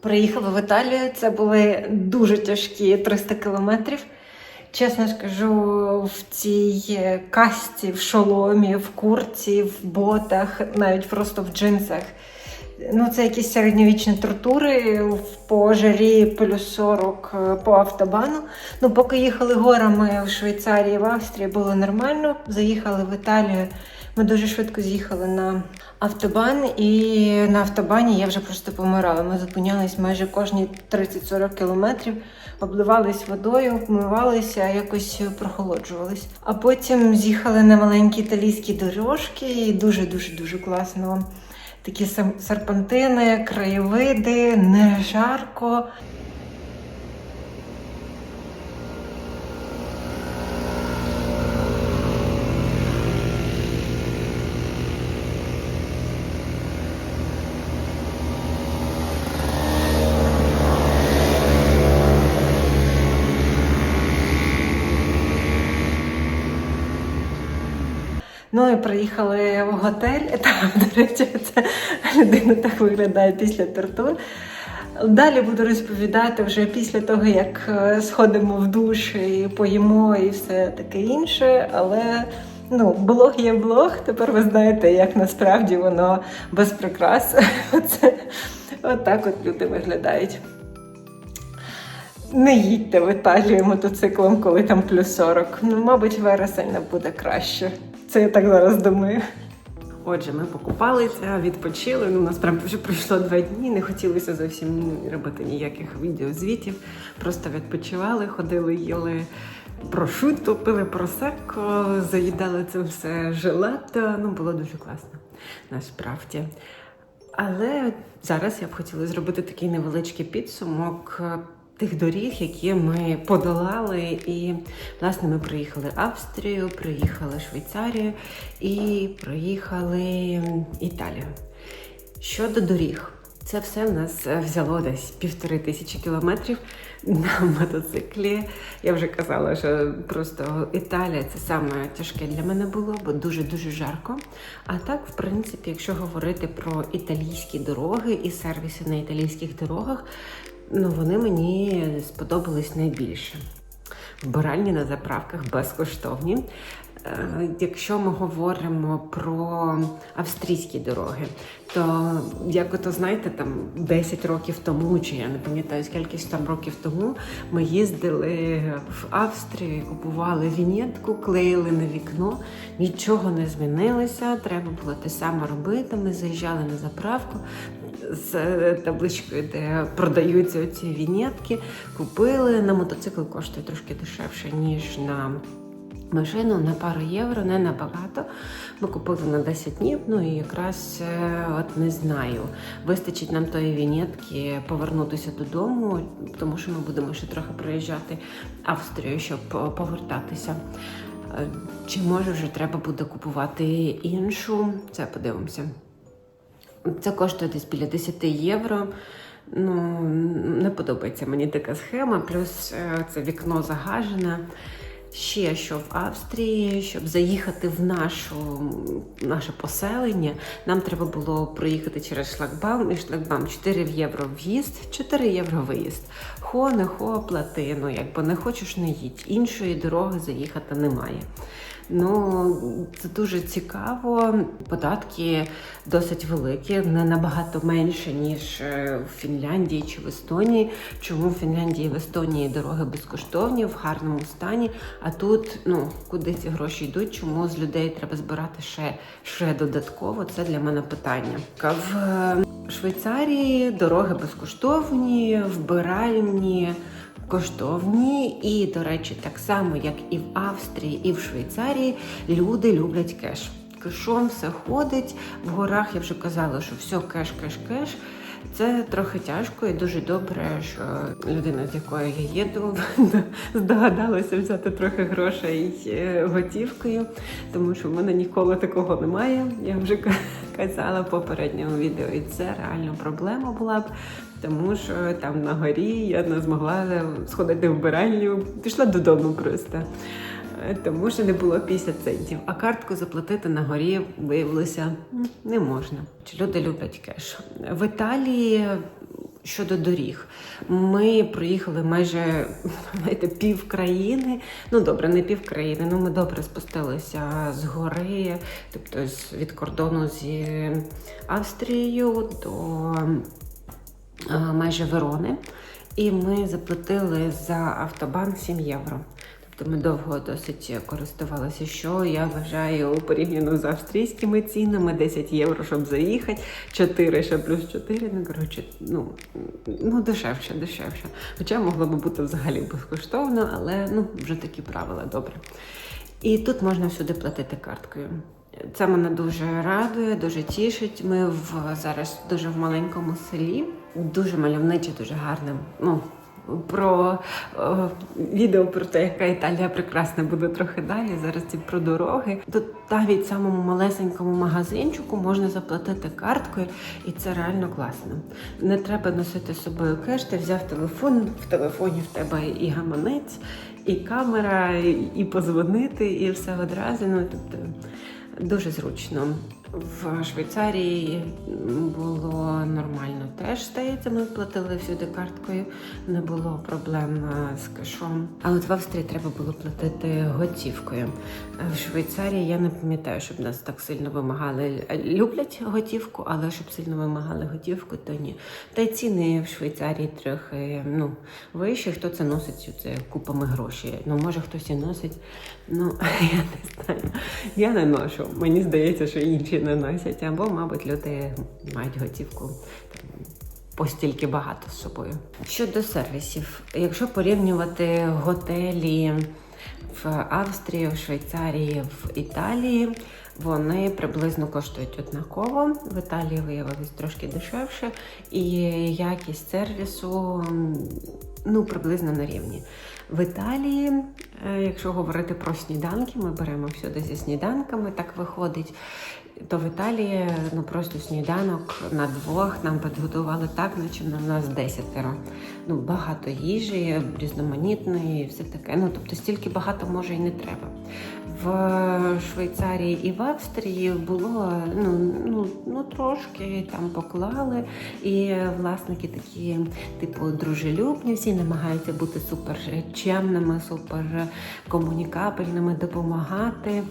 Приїхали в Італію. Це були дуже тяжкі 300 кілометрів. Чесно скажу, в цій касті, в шоломі, в курці, в ботах, навіть просто в джинсах. Ну, це якісь середньовічні тортури в пожарі плюс 40 по автобану. Ну, поки їхали горами в Швейцарії, в Австрії було нормально. Заїхали в Італію. Ми дуже швидко з'їхали на автобан, і на автобані я вже просто помирала. Ми зупинялись майже кожні 30-40 кілометрів, обливались водою, вмивалися, якось прохолоджувались. А потім з'їхали на маленькі італійські дорожки, і дуже дуже дуже класно. Такі серпантини, краєвиди, не жарко. Ну і приїхали в готель. Там, до речі, ця людина так виглядає після тортур. Далі буду розповідати вже після того, як е, сходимо в душ і поїмо і все таке інше. Але ну, блог є блог. Тепер ви знаєте, як насправді воно без прикрас. Оце, отак от люди виглядають. Не їдьте в Італію мотоциклом, коли там плюс 40. Ну, мабуть, вересень не буде краще. Це я так зараз думаю. Отже, ми покупалися, відпочили. Ну, насправді вже пройшло два дні. Не хотілося зовсім робити ніяких відеозвітів. Просто відпочивали, ходили, їли прошутто, пили просекко, заїдали це все жилето. Ну, було дуже класно, насправді. Але зараз я б хотіла зробити такий невеличкий підсумок тих доріг, які ми подолали. І, власне, ми проїхали Австрію, проїхали Швейцарію і проїхали Італію. Щодо доріг, це все в нас е, взяло десь півтори тисячі кілометрів на мотоциклі. Я вже казала, що просто Італія це саме тяжке для мене було, бо дуже-дуже жарко. А так, в принципі, якщо говорити про італійські дороги і сервіси на італійських дорогах, ну вони мені сподобались найбільше. Вбиральні на заправках безкоштовні. Е, Якщо ми говоримо про австрійські дороги, то як ото знаєте, там 10 років тому, чи я не пам'ятаю скільки там років тому, ми їздили в Австрію, купували вінєтку, клеїли на вікно, нічого не змінилося. Треба було те саме робити. Ми заїжджали на заправку з е, табличкою, де продаються ці вінєтки. Купили на мотоцикл коштує трошки дешевше ніж на. Машину на пару євро, не набагато. Ми купили на 10 днів, ну і якраз е, от не знаю, вистачить нам тої вінетки повернутися додому, тому що ми будемо ще трохи проїжджати Австрію, щоб повертатися. Е, Чи може вже треба буде купувати іншу? Це подивимося. Це коштує десь біля 10 євро. Ну, не подобається мені така схема, плюс е, це вікно загажене. Ще що в Австрії, щоб заїхати в нашу, наше поселення, нам треба було проїхати через шлагбаум і шлагбаум 4 євро в'їзд, 4 євро виїзд. Хо, не хо, плати, ну якби не хочеш, не їдь. Іншої дороги заїхати немає. Ну, це дуже цікаво. Податки досить великі, не набагато менше, ніж е, в Фінляндії чи в Естонії. Чому в Фінляндії і в Естонії дороги безкоштовні, в гарному стані, а тут ну, куди ці гроші йдуть, чому з людей треба збирати ще, ще додатково? Це для мене питання. В е, Швейцарії дороги безкоштовні, вбиральні коштовні, і, до речі, так само, як і в Австрії, і в Швейцарії, люди люблять кеш. Кешом все ходить. В горах я вже казала, що все кеш, кеш, кеш. Це трохи тяжко і дуже добре, що людина, з якою я їду, здогадалася взяти трохи грошей е, готівкою, тому що в мене ніколи такого немає. Я вже казала в попередньому відео, і це реально проблема була б. Тому що там на горі я не змогла сходити в вбиральню, пішла додому просто. Тому що не було 50 центів. А картку заплатити на горі виявилося не можна. Люди люблять кеш? В Італії щодо доріг. Ми проїхали майже знаєте, пів країни. Ну добре, не пів країни, ну ми добре спустилися з гори, тобто від кордону зі Австрією до е, майже Верони. І ми заплатили за автобан 7 євро. Ми довго досить користувалися, що я вважаю порівняно з австрійськими цінами 10 євро, щоб заїхати, 4 ще плюс 4, ну коротше, ну, ну дешевше, дешевше. Хоча могло би бути взагалі безкоштовно, але ну вже такі правила добре. І тут можна всюди платити карткою. Це мене дуже радує, дуже тішить. Ми в зараз дуже в маленькому селі, дуже мальовниче, дуже гарне. Ну про е, відео про те, яка Італія прекрасна буде трохи далі. Зараз ці про дороги. Тут навіть самому малесенькому магазинчику можна заплатити карткою, і це реально класно. Не треба носити з собою кеш, ти взяв телефон, в телефоні в тебе і гаманець, і камера, і, і позвонити, і все одразу. Ну тобто дуже зручно. В Швейцарії було нормально теж здається. Ми платили всюди карткою, не було проблем е, з кешом. А от в Австрії треба було платити готівкою. Е, В Швейцарії я не пам'ятаю, щоб нас так сильно вимагали. Е, Люблять готівку, але щоб сильно вимагали готівку, то ні. Та й ціни в Швейцарії трохи ну, вищі. Хто це носить це купами грошей? Ну може хтось і носить. Ну я не знаю. Я не ношу. Мені здається, що інші не носять, або, мабуть, люди мають готівку постільки багато з собою. Щодо сервісів, якщо порівнювати готелі в Австрії, в Швейцарії, в Італії, вони приблизно коштують однаково. В Італії виявилось трошки дешевше, і якість сервісу ну, приблизно на рівні. В Італії, е, якщо говорити про сніданки, ми беремо всюди зі сніданками, так виходить. То в Італії ну просто сніданок на двох нам підготували так, наче на нас десятеро. Ну багато їжі, різноманітної, все таке. Ну тобто стільки багато може і не треба. В Швейцарії і в Австрії було ну, ну, ну трошки там поклали, і власники такі, типу, дружелюбні, всі намагаються бути супер чемними, супер комунікабельними, допомагати.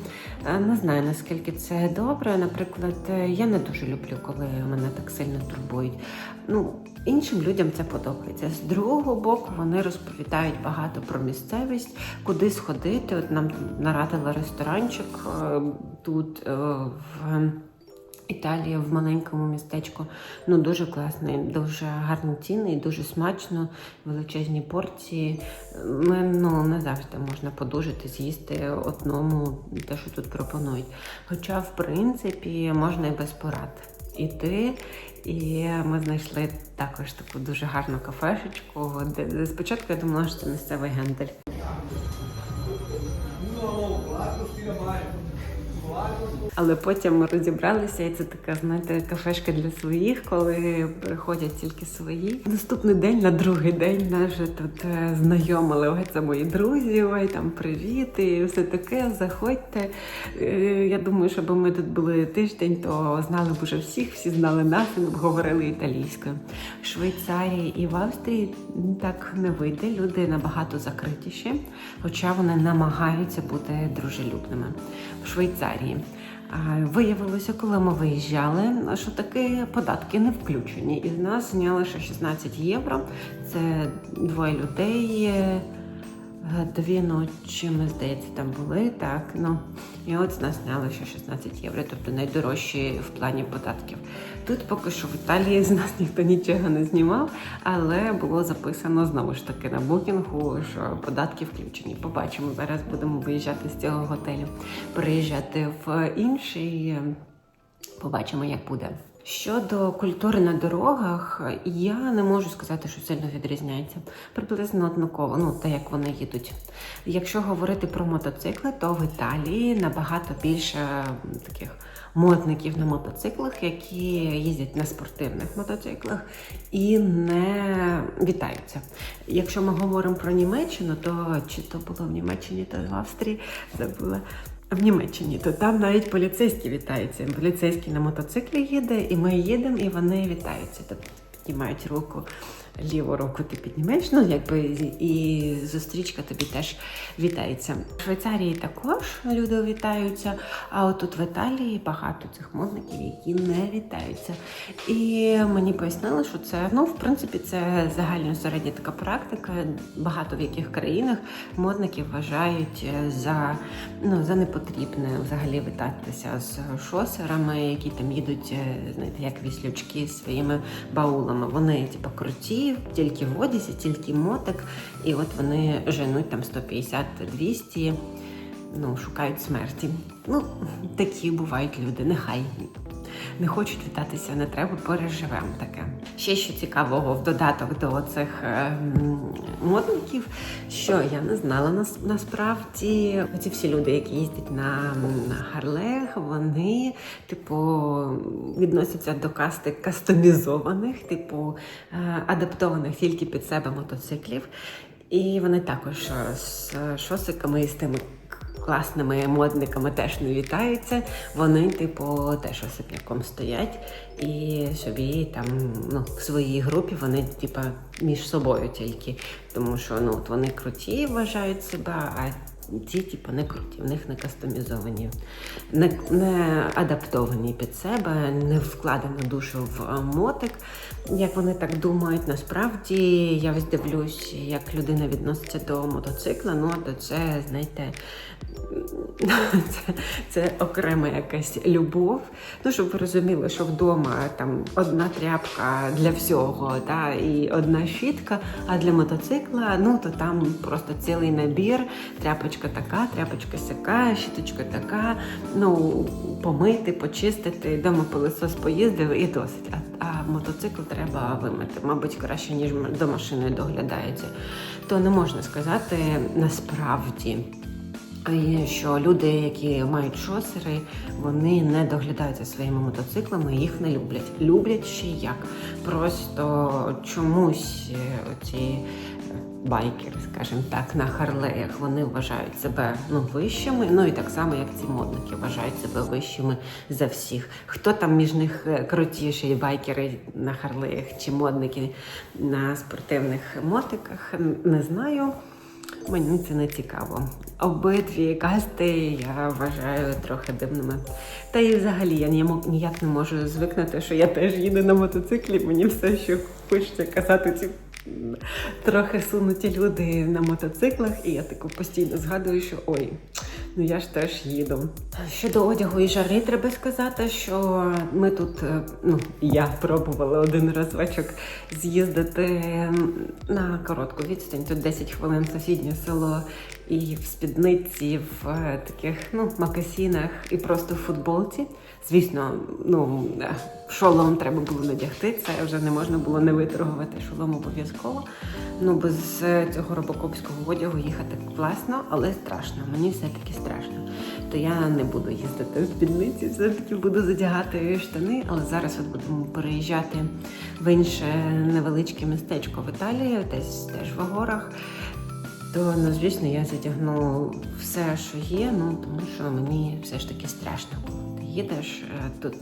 Е, Не знаю наскільки це добре. Наприклад, е, я не дуже люблю, коли мене так сильно турбують. Ну, іншим людям це подобається. З другого боку, вони розповідають багато про місцевість, куди сходити. От нам нарадили ресторанчик е, тут е, в. Італія в маленькому містечку. Ну дуже класний, дуже гарні ціни дуже смачно, величезні порції. Ми ну не завжди можна подужати, з'їсти одному те, що тут пропонують. Хоча, в принципі, можна і без порад іти. І ми знайшли також таку дуже гарну кафешечку. Де, спочатку я думала, що це місцевий гендель. Але потім ми розібралися, і це така, знаєте, кафешка для своїх, коли приходять тільки свої. Наступний день, на другий день, нас вже тут е, знайомили. Ой, це мої друзі, ой, там привіт, і все таке. Заходьте. Е, Я думаю, щоб ми тут були тиждень, то знали б уже всіх, всі знали нас і говорили італійською. В Швейцарії і в Австрії так не вийде. Люди набагато закритіші, хоча вони намагаються бути дружелюбними. В Швейцарії. Виявилося, коли ми виїжджали, що таки податки не включені. І з нас зняли ще 16 євро. Це двоє людей. Е, Дві ночі, ми здається, там були, так. Ну і от з нас зняли ще 16 євро, тобто найдорожчі в плані податків. Тут поки що в Італії з нас ніхто нічого не знімав, але було записано знову ж таки на букінгу, що податки включені. Побачимо, зараз будемо виїжджати з цього готелю, переїжджати в інший. е, Побачимо, як буде. Щодо культури на дорогах, я не можу сказати, що сильно відрізняється. Приблизно однаково, ну те, як вони їдуть. Якщо говорити про мотоцикли, то в Італії набагато більше таких модників на мотоциклах, які їздять на спортивних мотоциклах і не вітаються. Якщо ми говоримо про Німеччину, то чи то було в Німеччині, то в Австрії забула. В Німеччині, то там навіть поліцейські вітаються. Поліцейський на мотоциклі їде, і ми їдемо, і вони вітаються. Тобто піднімають руку, ліву руку ти піднімаєш, ну якби і зустрічка тобі теж вітається. В Швейцарії також люди вітаються, а от тут в Італії багато цих модників, які не вітаються. І мені пояснили, що це ну, в принципі, це загально середня така практика. Багато в яких країнах модники вважають за, ну, за непотрібне взагалі вітатися з шосерами, які там їдуть, е, знаєте, як віслючки зі своїми баулами. Вони типу, круті, тільки в одязі, тільки мотик, і от вони женуть там 150-200 ну, шукають смерті. Ну, такі бувають люди, нехай. Не хочуть вітатися, не треба, переживемо таке. Ще що цікавого в додаток до цих е, модників, що я не знала нас, насправді. Ці всі люди, які їздять на, Харлеях, вони, типу, відносяться до касти кастомізованих, типу, е, адаптованих тільки під себе мотоциклів. І вони також е, з шосиками і з тими класними модниками теж не вітаються. Вони, типу, теж особняком стоять і собі там ну, в своїй групі вони, типу, між собою тільки. Тому що ну, от вони круті вважають себе, а ті, типу, не круті, в них не кастомізовані, не, не адаптовані під себе, не вкладено душу в е, мотик, як вони так думають. Насправді я ось дивлюсь, як людина відноситься до мотоцикла. Ну, то це, знаєте, це, це окрема якась любов. Ну, щоб ви розуміли, що вдома там одна тряпка для всього, та, і одна щітка, а для мотоцикла, ну то там просто цілий набір. Тряпочка така, тряпочка сяка, щіточка така. Ну, помити, почистити, дома пилисос поїздив і досить. А, а мотоцикл треба вимити, мабуть, краще, ніж до машини доглядається. То не можна сказати насправді. Що люди, які мають шосери, вони не доглядають за своїми мотоциклами, їх не люблять. Люблять ще як. Просто чомусь е, ці байкери, скажімо так, на харлеях вони вважають себе ну, вищими. Ну і так само, як ці модники вважають себе вищими за всіх. Хто там між них е, крутіший, байкери на харлеях чи модники на спортивних мотиках, не знаю. Мені це не цікаво. Обидві касти я вважаю трохи дивними. Та і взагалі я ніяк- не можу звикнути, що я теж їду на мотоциклі. Мені все, що хочеться казати ці трохи сунуті люди на мотоциклах, і я таку постійно згадую, що ой. Ну я ж теж їду. Щодо одягу і жари, треба сказати, що ми тут, е, ну я пробувала один разочок з'їздити на коротку відстань. Тут 10 хвилин сусіднє село, і в спідниці, в е, таких ну макасінах, і просто в футболці. Звісно, ну е, шолом треба було надягти. Це вже не можна було не виторгувати шолом обов'язково. Ну без е, цього робокопського одягу їхати класно, але страшно. Мені все-таки страшно. То я не буду їздити в спідниці, все-таки буду задягати штани, але зараз от будемо переїжджати в інше невеличке містечко в Італії, десь теж в горах. То ну, звісно, я затягну все, що є, ну тому що мені все ж таки страшно. Ти їдеш е, тут.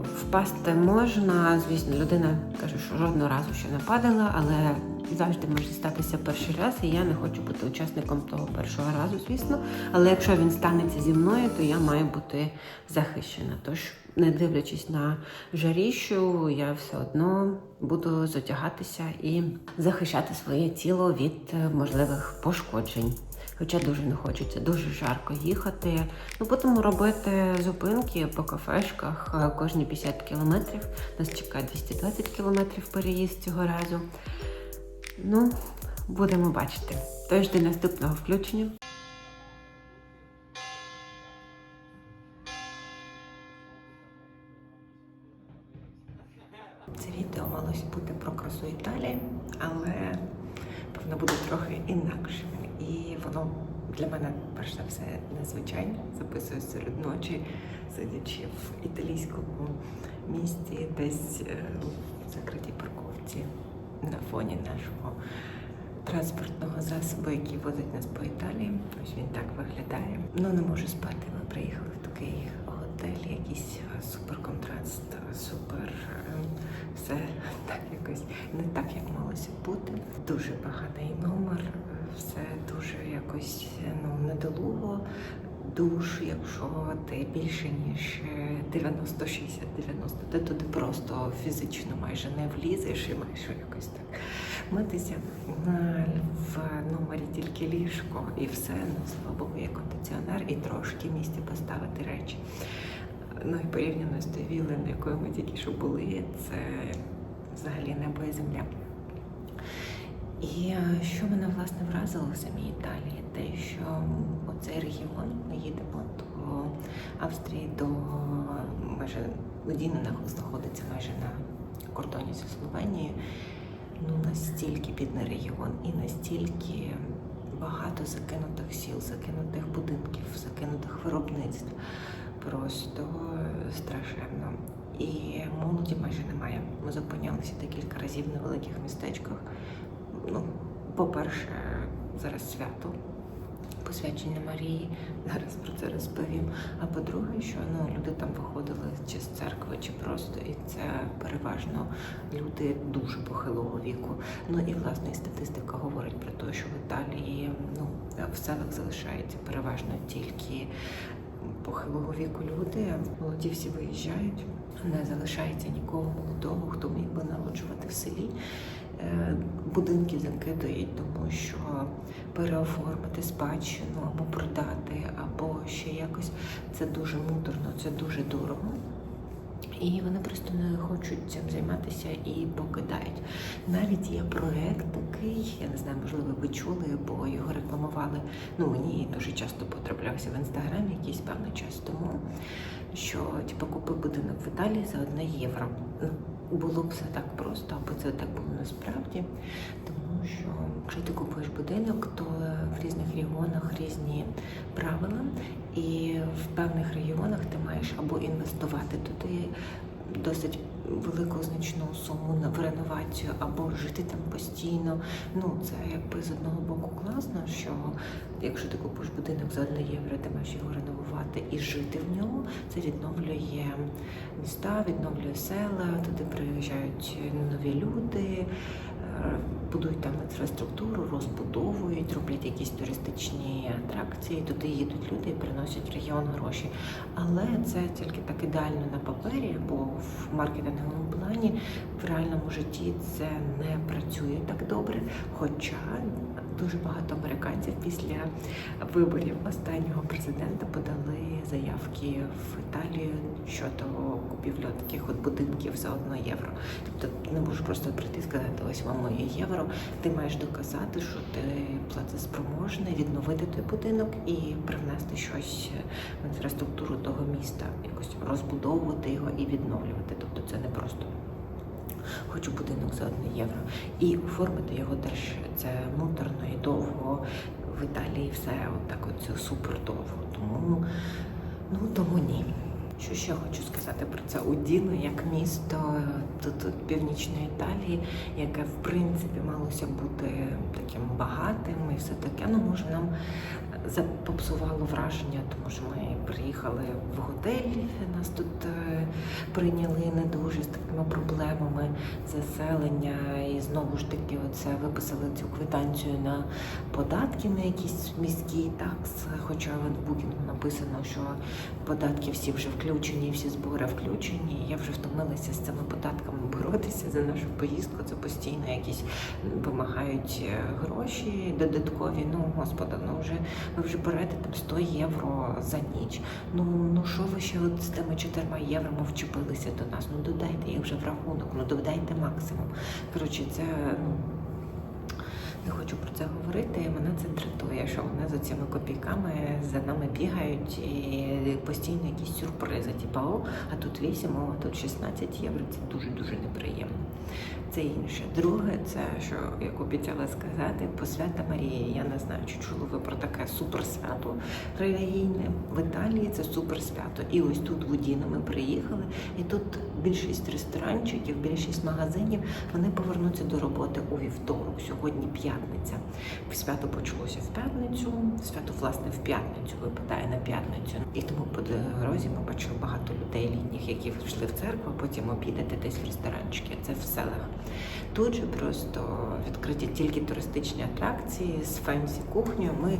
Впасти можна, звісно, людина каже, що жодного разу ще не падала, але завжди може статися перший раз, і я не хочу бути учасником того першого разу, звісно. Але якщо він станеться зі мною, то я маю бути захищена. Тож, не дивлячись на жаріщу, я все одно буду затягатися і захищати своє тіло від е, можливих пошкоджень. Хоча дуже не хочеться, дуже жарко їхати. Ну, будемо робити зупинки по кафешках е, кожні 50 кілометрів. Нас чекає 220 кілометрів переїзд цього разу. Ну, будемо бачити. Тож до наступного включення. Це відео малось бути про красу Італії, але певно буде трохи інакше. Воно для мене, перш за все, незвичайне. Записую серед ночі, сидячи в італійському місті, десь е, в закритій парковці на фоні нашого транспортного засобу, який возить нас по Італії. Ось він так виглядає. Ну не можу спати. Ми приїхали в такий готель, якийсь е, супер контраст, е, супер все так якось не так, як малося бути. Дуже поганий номер, все дуже якось е, ну, недолуго. Душ, якщо ти більше ніж е, 90, 60, 90, ти туди просто фізично майже не влізеш і маєш якось так митися. В номері тільки ліжко і все. Ну, слава Богу, є кондиціонер і трошки місця поставити речі. Ну і порівняно з тою віллею, на якої ми тільки що були, це взагалі небо і земля. І е, що мене власне вразило в самій Італії, те, що оцей регіон, їдемо до Австрії, до майже Удіна знаходиться майже на кордоні зі Словенією. Ну настільки бідний регіон і настільки багато закинутих сіл, закинутих будинків, закинутих виробництв. Просто страшенно. І молоді майже немає. Ми зупинялися декілька разів на великих містечках. Ну, по-перше, зараз свято, посвячення Марії. Зараз про це розповім. А по-друге, що ну люди там виходили чи з церкви, чи просто, і це переважно люди дуже похилого віку. Ну і власне статистика говорить про те, що в Італії ну в селах залишається переважно тільки похилого віку люди. Молоді всі виїжджають. Не залишається нікого молодого, хто міг би народжувати в селі. Е, Будинки закидають, тому що переоформити спадщину або продати, або ще якось це дуже муторно, це дуже дорого. І вони просто не хочуть цим займатися і покидають. Навіть є проект такий, я не знаю, можливо, ви чули, бо його рекламували. Ну мені дуже часто потраплявся в інстаграмі якийсь певний час тому, що типу, купи будинок в Італії за одне євро. Ну, було б все так просто, або це так було насправді. Тому що якщо ти купуєш будинок, то в різних регіонах різні правила, і в певних регіонах ти маєш або інвестувати туди досить велику значну суму в реновацію, або жити там постійно. Ну це якби з одного боку класно, що якщо ти купуєш будинок за одне євро, ти маєш його реновувати і жити в ньому. Це відновлює міста, відновлює села. Туди приїжджають нові люди. Будують там інфраструктуру, розбудовують, роблять якісь туристичні атракції. Туди їдуть люди і приносять в регіон гроші. Але це тільки так ідеально на папері, бо в маркетинговому плані в реальному житті це не працює так добре. Хоча дуже багато американців після виборів останнього президента подали заявки в Італію щодо купівлі таких от будинків за одне євро. Тобто не можеш просто прийти і сказати, ось вам моє євро. Ти маєш доказати, що ти платоспроможний, відновити той будинок і привнести щось в інфраструктуру того міста, якось розбудовувати його і відновлювати. Тобто це не просто хочу будинок за одне євро. І оформити його теж це муторно і довго. В Італії все отак от супер довго. Тому ну тому ні. Що ще хочу сказати про це Удіно як місто тут північної Італії, яке в принципі малося бути таким багатим і все таке. Ну може нам запопсувало враження, тому що ми приїхали в готель, нас тут е, прийняли не дуже з такими проблемами заселення, і знову ж таки, оце виписали цю квитанцію на податки на якісь міські такс. Хоча в букінгу написано, що податки всі вже включені, всі збори включені. Я вже втомилася з цими податками боротися за нашу поїздку. Це постійно якісь вимагають е, гроші додаткові. Ну господи, ну вже ви вже берете там 100 євро за ніч. Ну ну що ви ще от з тими 4 євроми вчепилися до нас? Ну додайте їх вже в рахунок, ну додайте максимум. Коротше, це ну. Не хочу про це говорити. Мене це дратує, що вони за цими копійками за нами бігають і постійно якісь сюрпризи. Типа, о, а тут 8, о, а тут 16 євро. Це дуже дуже неприємно. Це інше. Друге, це що як обіцяла сказати, посвята Марії. Я не знаю, чи чули ви про таке суперсвято релігійне. В Італії це суперсвято. І ось тут в Удіно ми приїхали, і тут більшість ресторанчиків, більшість магазинів вони повернуться до роботи у вівторок. Сьогодні п'ятниця. п'ятниця. Свято почалося в п'ятницю. Свято, власне, в п'ятницю випадає на п'ятницю. І тому по дорозі ми бачили багато людей літніх, які йшли в церкву, а потім обідати десь в ресторанчики. Це в селах. Тут же просто відкриті тільки туристичні атракції з фенсі кухнею. Ми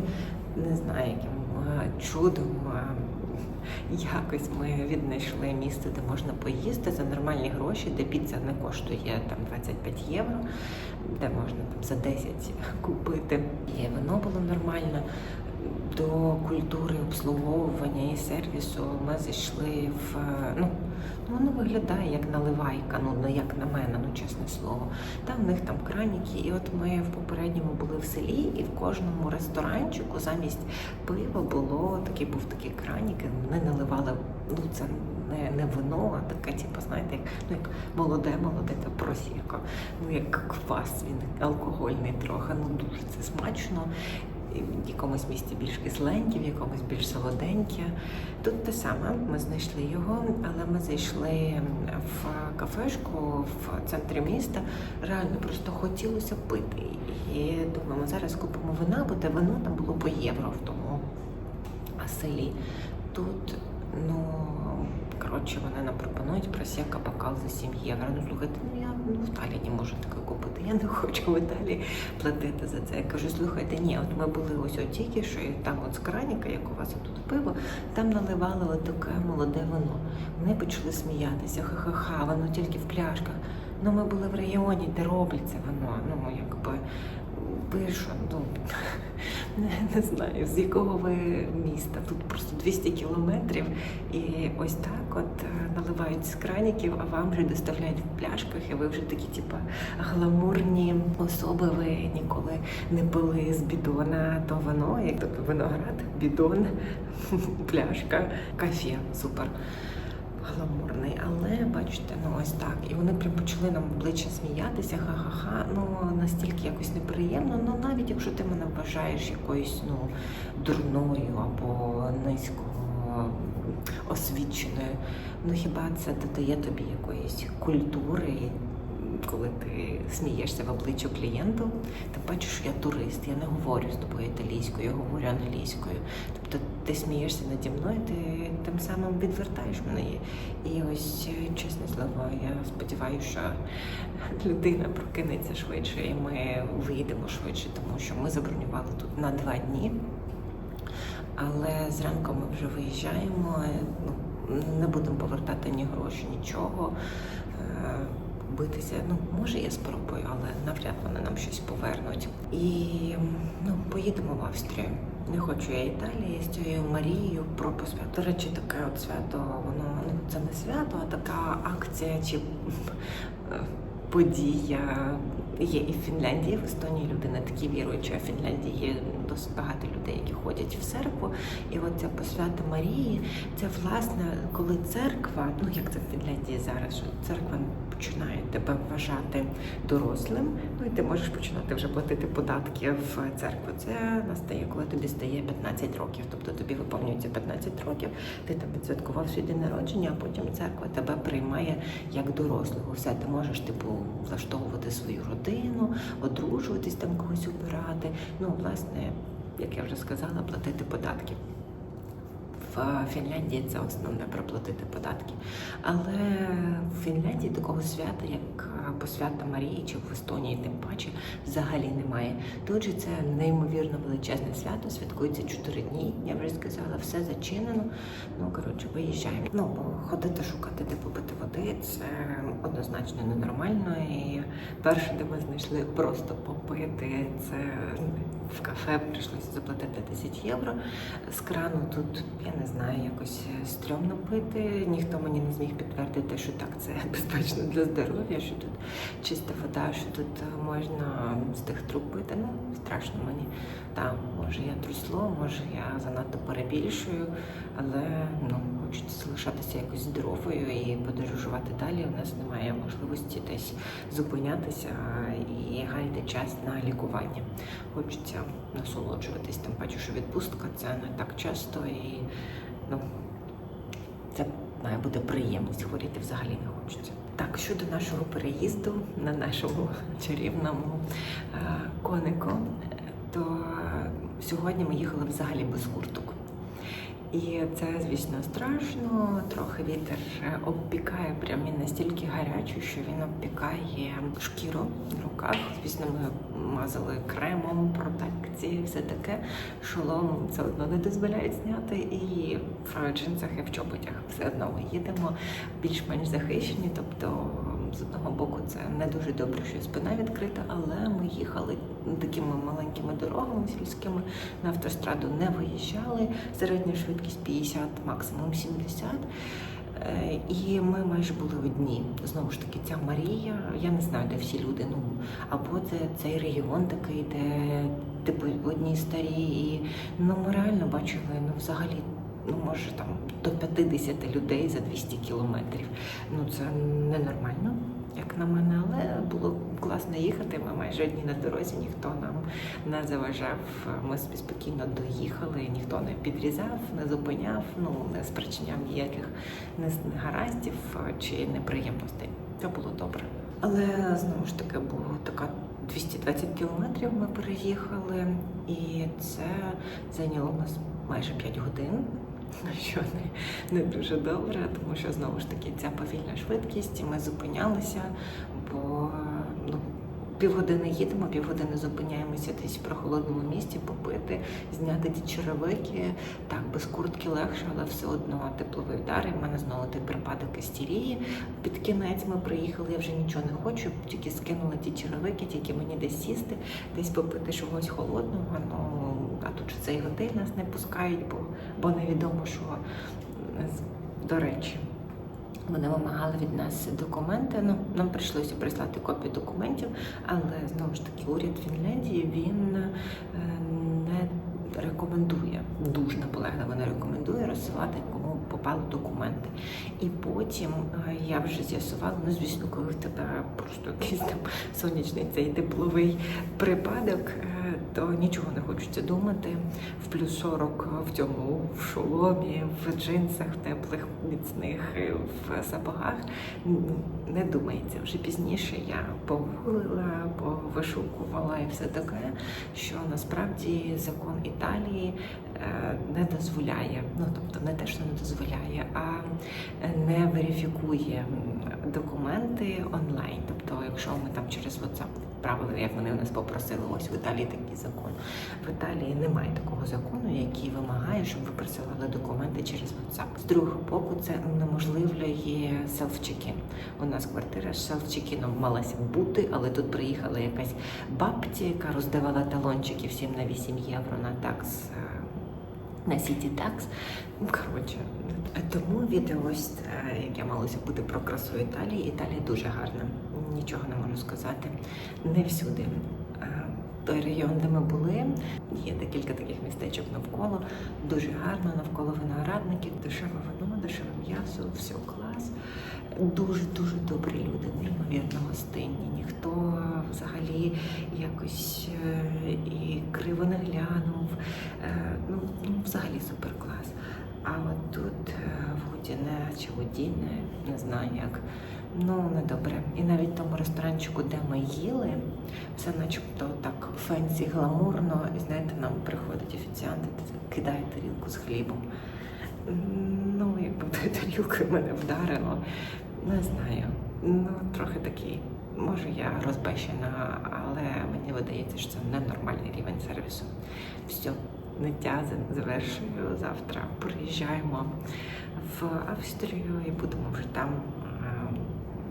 не знаю, яким е, чудом. е, Якось ми віднайшли місце, де можна поїсти за нормальні гроші, де піца не коштує там 25 євро, де можна там за 10 купити. І вино було нормально. До культури обслуговування і сервісу ми зайшли в ну, ну воно виглядає як наливайка, ну ну, як на мене, ну чесне слово. Там в них там краніки, і от ми в попередньому були в селі, і в кожному ресторанчику замість пива було такий був такий кранік, і вони наливали. Ну це не, не вино, а таке, типу, знаєте, як ну як молоде, молоде та просіко. Ну як квас, він алкогольний трохи. Ну дуже це смачно. В якомусь місці більш кисленьке, в якомусь більш солоденьке. Тут те саме, ми знайшли його, але ми зайшли в кафешку в центрі міста. Реально просто хотілося пити. І думаємо, зараз купимо вина, бо те вино там було по євро в тому селі. Тут, ну, коротше, вони нам пропонують просека бокал за 7 євро. Ну, слухайте, ну я в Талліні можу таке купити. Я не хочу в Італії платити за це. Я кажу, слухайте, ні, от ми були ось от тільки, що там от з краніка, як у вас тут пиво, там наливали от таке молоде вино. Вони почали сміятися, ха-ха-ха, воно тільки в пляшках. Ну, ми були в регіоні, де робляться воно. Ну, якби ви що, не, не знаю, з якого ви міста. Тут просто 200 кілометрів, і ось так от е, наливають з краніків, а вам вже доставляють в пляшках, і ви вже такі, типа, гламурні особи. Ви ніколи не пили з бідона то вино, як тобто виноград, бідон, пляшка, кафе. Супер гламурний, бачите, ну ось так. І вони прям почали нам обличчя сміятися, ха-ха-ха. Ну настільки якось неприємно. Ну навіть якщо ти мене вважаєш якоюсь ну дурною або низько освіченою, ну хіба це додає тобі якоїсь культури? Коли ти смієшся в обличчя клієнту, ти бачиш, що я турист, я не говорю з тобою італійською, я говорю англійською. Тобто ти смієшся наді мною, ти тим самим відвертаєш мене. І ось, е, чесне слово, я сподіваюся, що людина прокинеться швидше, і ми вийдемо швидше, тому що ми забронювали тут на два дні. Але зранку ми вже виїжджаємо, ну, не будемо повертати ні гроші, нічого. Битися, ну може я спробую, але навряд вони нам щось повернуть. І ну поїдемо в Австрію. Не хочу я Італії з цією Марією про посвято. До речі, таке от свято, воно ну це не свято, а така акція чи е, подія є і в Фінляндії, в Естонії люди не такі віруючі, а в Фінляндії досить багато людей, які ходять в церкву. І от ця посвята Марії, це власне, коли церква, ну як це в Фінляндії зараз, що церква починає тебе вважати дорослим, ну і ти можеш починати вже платити податки в церкву. Це настає, коли тобі стає 15 років. Тобто тобі виповнюється 15 років, ти там відсвяткував свій день народження, а потім церква тебе приймає як дорослого. Все, ти можеш типу влаштовувати свою родину, одружуватись там когось обирати. Ну, власне, як я вже сказала, платити податки. В Фінляндії це основне проплатити податки. Але в Фінляндії такого свята, як посвята Марії чи в Естонії, тим паче, взагалі немає. Тут же це неймовірно величезне свято, святкується 4 дні. Я вже сказала, все зачинено. Ну коротше, виїжджаємо. Ну ходити шукати, де попити води, це однозначно ненормально. І перше, де ми знайшли просто попити, це в кафе прийшлося заплатити 10 євро. З крану тут я не знаю, якось стрьомно пити. Ніхто мені не зміг підтвердити, що так це безпечно для здоров'я, що тут чиста вода, що тут можна з тих труб пити. Ну страшно мені. Там може я трясло, може я занадто перебільшую, але ну хочеться залишатися якось здоровою і подорожувати далі. У нас немає можливості десь зупинятися і гаяти час на лікування. Хочеться насолоджуватись, тим паче, що відпустка це не так часто і ну це має бути приємність. Хворіти взагалі не хочеться. Так, щодо нашого переїзду на нашому чарівному коником, то сьогодні ми їхали взагалі без курток. І це, звісно, страшно. Трохи вітер е, обпікає, прям він настільки гарячий, що він обпікає шкіру в руках. Звісно, ми мазали кремом, протекції, все таке. Шолом все одно не дозволяють зняти. І в джинсах і в чоботях все одно ми їдемо більш-менш захищені. Тобто, з одного боку, це не дуже добре, що спина відкрита, але ми їхали такими маленькими дорогами сільськими на автостраду не виїжджали. Середня швидкість 50, максимум 70. Е, І ми майже були одні. Знову ж таки, ця Марія, я не знаю, де всі люди. Ну або це цей регіон такий, де типу одні старі, і ну ми реально бачили ну взагалі. Ну, може там до 50 людей за 200 кілометрів. Ну це ненормально, як на мене, але було класно їхати. Ми майже одні на дорозі, ніхто нам не заважав. Ми собі спокійно доїхали, ніхто не підрізав, не зупиняв, ну не спричиняв ніяких негараздів чи неприємностей. Це було добре. Але знову ж таки було така 220 кілометрів. Ми переїхали, і це зайняло нас майже 5 годин. Що не, не дуже добре, тому що знову ж таки ця повільна швидкість, і ми зупинялися, бо півгодини їдемо, півгодини зупиняємося десь в прохолодному місці, попити, зняти ті черевики. Так, без куртки легше, але все одно тепловий удар. І в мене знову той припадок істерії. Під кінець ми приїхали, я вже нічого не хочу, тільки скинула ті черевики, тільки мені десь сісти, десь попити чогось холодного. Ну а тут цей готель нас не пускають, бо, бо невідомо, що до речі. Вони вимагали від нас документи. Ну нам прийшлося прислати копію документів, але знову ж таки уряд Фінляндії він е, не рекомендує дуже наполегливо не рекомендує розсилати кому попали документи. І потім е, я вже з'ясувала, ну звісно, коли в тебе просто якийсь там сонячний цей тепловий припадок, е, то нічого не хочеться думати. В плюс 40 в цьому в шоломі, в джинсах, в теплих міцних, в сапогах. Не думається. Вже пізніше я погулила, повишукувала і все таке, що насправді закон Італії не дозволяє, ну тобто не те, що не дозволяє, а не верифікує документи онлайн. Тобто, якщо ми там через WhatsApp відправили, як вони у нас попросили, ось в Італії такий закон. В Італії немає такого закону, який вимагає, щоб ви присилали документи через WhatsApp. З другого боку, це унеможливлює селф-чекін. У нас квартира з селф-чекіном малася бути, але тут приїхала якась бабці, яка роздавала талончики всім на 8 євро на такс. На Сіті Такс. Ну, Коротше, тому відео ось е, яке малося бути про красу Італії. Італія дуже гарна. Нічого не можу сказати. Не всюди. Е, Той район, де ми були, є декілька таких містечок навколо. Дуже гарно, навколо виноградників, дешеве вино, дешеве м'ясо, все клас. Дуже дуже добрі люди, неймовірно гостинні. Ніхто взагалі якось е, і криво не глянув. Взагалі супер клас. А от тут е, в Гудіне чи Гудіне, не знаю як. Ну, недобре. І навіть в тому ресторанчику, де ми їли, все начебто так фенсі, гламурно. І знаєте, нам приходить офіціант і кидає тарілку з хлібом. Ну, якби тарілкою мене вдарило, не знаю. Ну, трохи такий. Може, я розбещена, але мені видається, що це ненормальний рівень сервісу. Все, ниття завершую. Завтра приїжджаємо в Австрію і будемо вже там е,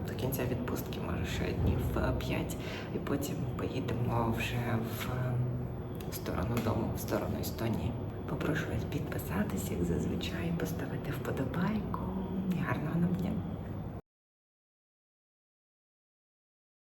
до кінця відпустки, може ще днів 5, і потім поїдемо вже в сторону дому, в сторону Естонії. Попрошу вас підписатись, як зазвичай, поставити вподобайку. Гарного нам дня!